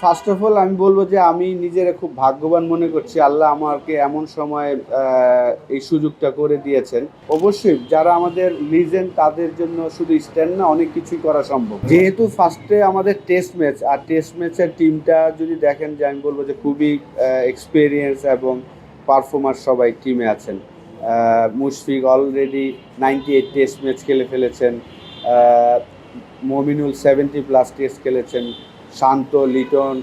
First of all আমি বলব যে আমি নিজের খুব ভাগ্যবান মনে করছি। আল্লাহ আমাকে এমন সময় এই সুযোগটা করে দিয়েছেন। অবশ্যই যারা আমাদের লিজেন্ড, তাদের জন্য শুধু স্ট্যান্ড না, অনেক কিছুই করা সম্ভব। যেহেতু ফার্স্টে আমাদের টেস্ট ম্যাচ আর টেস্ট ম্যাচের টিমটা যদি দেখেন যে, আমি বলব যে খুবই এক্সপিরিয়েন্স এবং পারফর্মার সবাই টিমে আছেন। Mushfiq already ninety eight test match খেলে ফেলেছেন। মমিনুল সেভেন্টি প্লাস টেস্ট খেলেছেন। শান্ত, লিটন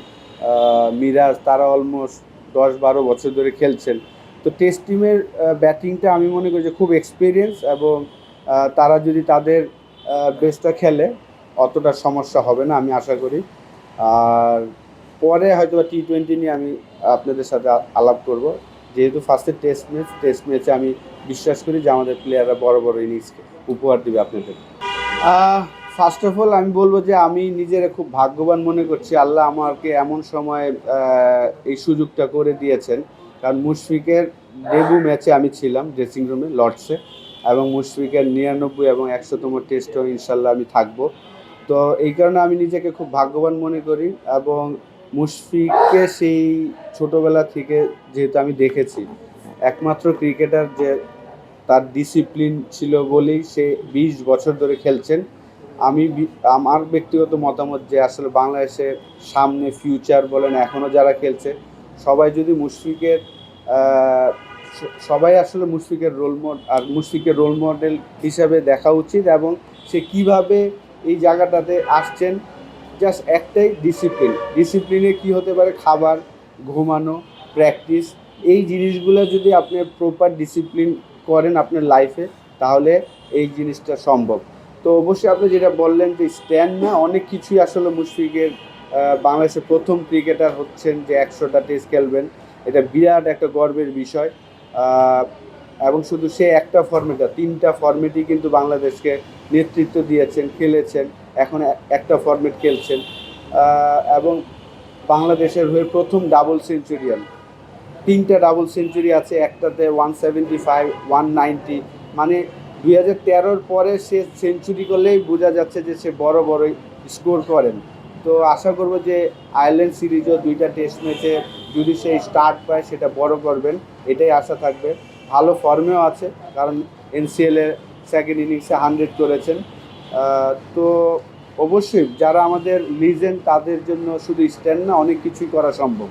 মিরাজ, তারা অলমোস্ট দশ বারো বছর ধরে খেলছেন। তো টেস্ট টিমের ব্যাটিংটা আমি মনে করি যে খুব এক্সপিরিয়েন্স এবং তারা যদি তাদের বেস্টটা খেলে, অতটা সমস্যা হবে না আমি আশা করি। আর পরে হয়তো টি টোয়েন্টি নিয়ে আমি আপনাদের সাথে আলাপ করব। যেহেতু ফার্স্টে টেস্ট ম্যাচ টেস্ট ম্যাচে আমি বিশ্বাস করি যে আমাদের প্লেয়াররা বড় বড় ইনিংস উপহার দিবে আপনাদের। ফার্স্ট অফ অল আমি বলব যে আমি নিজের খুব ভাগ্যবান মনে করছি। আল্লাহ আমাকে এমন সময় এই সুযোগটা করে দিয়েছেন। কারণ মুশফিকের ডেবু ম্যাচে আমি ছিলাম ড্রেসিং রুমে লর্ডসে এবং মুশফিকের নিরানব্বই এবং একশোতম টেস্টেও ইনশাল্লাহ আমি থাকব। তো এই কারণে আমি নিজেকে খুব ভাগ্যবান মনে করি এবং মুশফিককে সেই ছোটোবেলা থেকে যেহেতু আমি দেখেছি, একমাত্র ক্রিকেটার যে তার ডিসিপ্লিন ছিল বলেই সে বিশ বছর ধরে খেলছেন। আমি আমার ব্যক্তিগত মতামত যে আসলে বাংলাদেশে সামনে ফিউচার বলেন এখনও যারা খেলছে, সবাই যদি মুশফিকের সবাই আসলে মুশফিকের রোল মডেল আর মুশফিকের রোল মডেল হিসাবে দেখা উচিত এবং সে কীভাবে এই জায়গাটাতে আসছেন জাস্ট একটাই ডিসিপ্লিন ডিসিপ্লিনে কি হতে পারে? খাবার, ঘুমানো প্র্যাকটিস এই জিনিসগুলো যদি আপনি প্রপার ডিসিপ্লিন করেন আপনার লাইফে তাহলে এই জিনিসটা সম্ভব। তো অবশ্যই আপনি যেটা বললেন যে স্ট্যান্ড না, অনেক কিছুই আসলে মুশফিকের বাংলাদেশের প্রথম ক্রিকেটার হচ্ছেন যে একশোটা টেস্ট খেলবেন। এটা বিরাট একটা গর্বের বিষয়। এবং শুধু সে একটা ফর্মেটটা তিনটা ফর্মেটই কিন্তু বাংলাদেশকে নেতৃত্ব দিয়েছেন, খেলেছেন, এখন একটা ফর্মেট খেলছেন। এবং বাংলাদেশের হয়ে প্রথম ডাবল সেঞ্চুরিয়ান তিনটা ডাবল সেঞ্চুরি আছে, একটাতে one seventy five one ninety মানে দুই হাজার তেরোর পরে সে সেঞ্চুরি করলেই বোঝা যাচ্ছে যে সে বড় বড় স্কোর করেন। তো আশা করব যে আয়ারল্যান্ড সিরিজও দুইটা টেস্ট ম্যাচে যদি সে স্টার্ট পায়, সেটা বড় করবেন, এটাই আশা থাকবে। ভালো ফর্মেও আছে, কারণ এনসিএলে সেকেন্ড ইনিংসে হান্ড্রেড করেছেন। তো অবশ্যই যারা আমাদের লিজেন্ড, তাদের জন্য শুধু স্ট্যান্ড না, অনেক কিছুই করা সম্ভব।